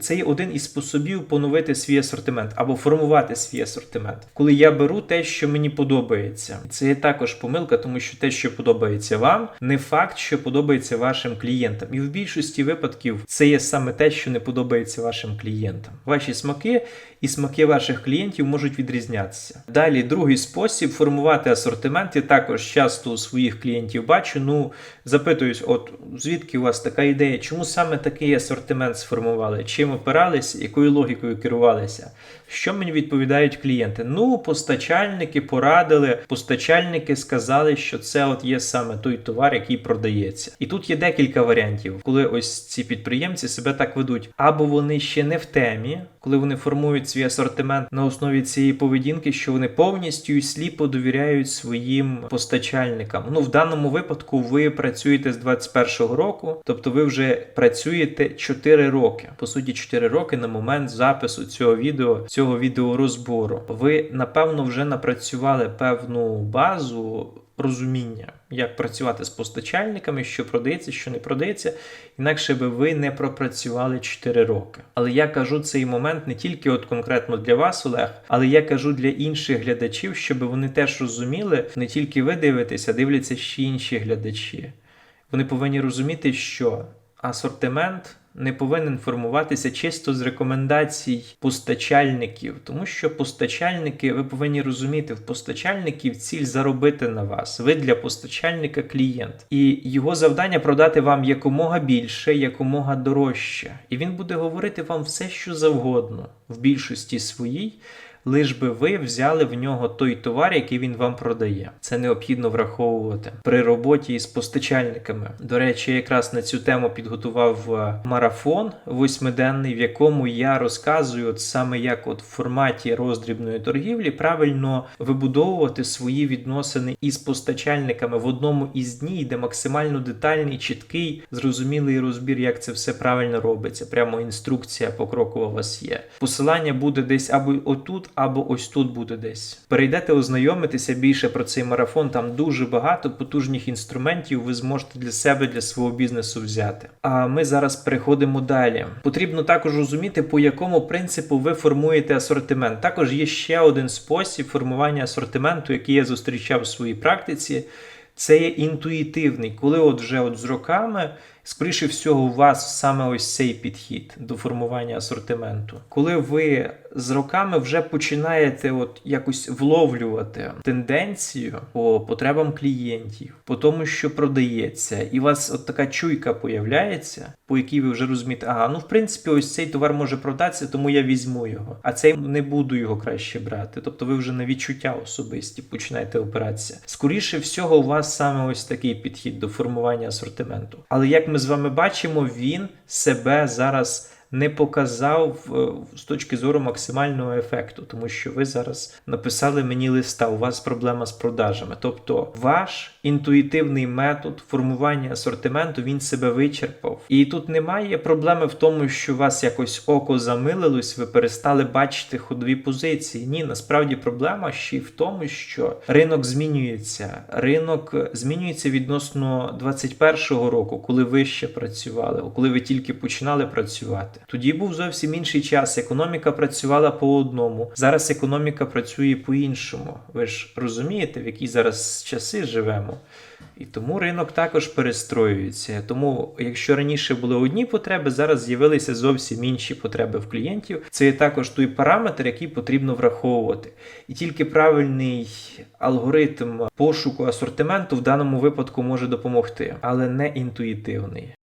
Це є один із способів поновити свій асортимент або формувати свій асортимент, коли я беру те, що мені подобається. Це є також помилка, тому що те, що подобається вам, не факт, що подобається вашим клієнтам. І в більшості випадків це є саме те, що не подобається вашим клієнтам. Ваші смаки і смаки ваших клієнтів можуть відрізнятися. Далі, другий спосіб формувати асортимент. Я також часто у своїх клієнтів бачу. Ну запитуюсь, от звідки у вас така ідея? Чому саме такий асортимент сформували? Чим опиралися, якою логікою керувалися? Що мені відповідають клієнти? Ну, постачальники порадили, постачальники сказали, що це от є саме той товар, який продається. І тут є декілька варіантів, коли ось ці підприємці себе так ведуть, або вони ще не в темі, коли вони формують свій асортимент на основі цієї поведінки, що вони повністю і сліпо довіряють своїм постачальникам. Ну, в даному випадку ви працюєте з 21-го року, тобто ви вже працюєте 4 роки. По суті, 4 роки на момент запису цього відео, цього відеорозбору. Ви напевно вже напрацювали певну базу. Розуміння, як працювати з постачальниками, що продається, що не продається, інакше би ви не пропрацювали 4 роки. Але я кажу цей момент не тільки от конкретно для вас, Олег, але я кажу для інших глядачів, щоб вони теж розуміли, не тільки ви дивитеся, дивляться ще інші глядачі. Вони повинні розуміти, що асортимент не повинен формуватися чисто з рекомендацій постачальників, тому що постачальники, ви повинні розуміти, в постачальників ціль заробити на вас. Ви для постачальника клієнт, і його завдання продати вам якомога більше, якомога дорожче. І він буде говорити вам все, що завгодно в більшості своїй. Лиш би ви взяли в нього той товар, який він вам продає. Це необхідно враховувати при роботі із постачальниками. До речі, якраз на цю тему підготував е, марафон восьмиденний, в якому я розказую, от саме як от в форматі роздрібної торгівлі правильно вибудовувати свої відносини із постачальниками в одному із днів, де максимально детальний, чіткий, зрозумілий розбір, як це все правильно робиться. Прямо інструкція покрокова у вас є. Посилання буде десь або отут або ось тут буде десь. Перейдете ознайомитися більше про цей марафон. Там дуже багато потужних інструментів ви зможете для себе, для свого бізнесу взяти. А ми зараз переходимо далі. Потрібно також розуміти, по якому принципу ви формуєте асортимент. Також є ще один спосіб формування асортименту, який я зустрічав в своїй практиці. Це є інтуїтивний, коли от вже от з роками, скоріше всього, у вас саме ось цей підхід до формування асортименту. Коли ви з роками вже починаєте от якось вловлювати тенденцію по потребам клієнтів, по тому, що продається, і у вас от така чуйка появляється, по якій ви вже розумієте, ага, ну в принципі, ось цей товар може продатися, тому я візьму його, а цей не буду його краще брати. Тобто ви вже на відчуття особисті починаєте опиратися. Скоріше всього, у вас саме ось такий підхід до формування асортименту. Але як ми з вами бачимо, він себе зараз не показав е, з точки зору максимального ефекту, тому що ви зараз написали мені листа, у вас проблема з продажами. Тобто ваш інтуїтивний метод формування асортименту він себе вичерпав. І тут немає проблеми в тому, що у вас якось око замилилось, ви перестали бачити ходові позиції. Ні, насправді проблема ще й в тому, що ринок змінюється. Ринок змінюється відносно 21-го року, коли ви ще працювали, коли ви тільки починали працювати. Тоді був зовсім інший час. Економіка працювала по одному. Зараз економіка працює по-іншому. Ви ж розумієте, в які зараз часи живемо. І тому ринок також перестроюється. Тому, якщо раніше були одні потреби, зараз з'явилися зовсім інші потреби в клієнтів. Це є також той параметр, який потрібно враховувати. І тільки правильний алгоритм пошуку асортименту в даному випадку може допомогти, але не інтуїтивний.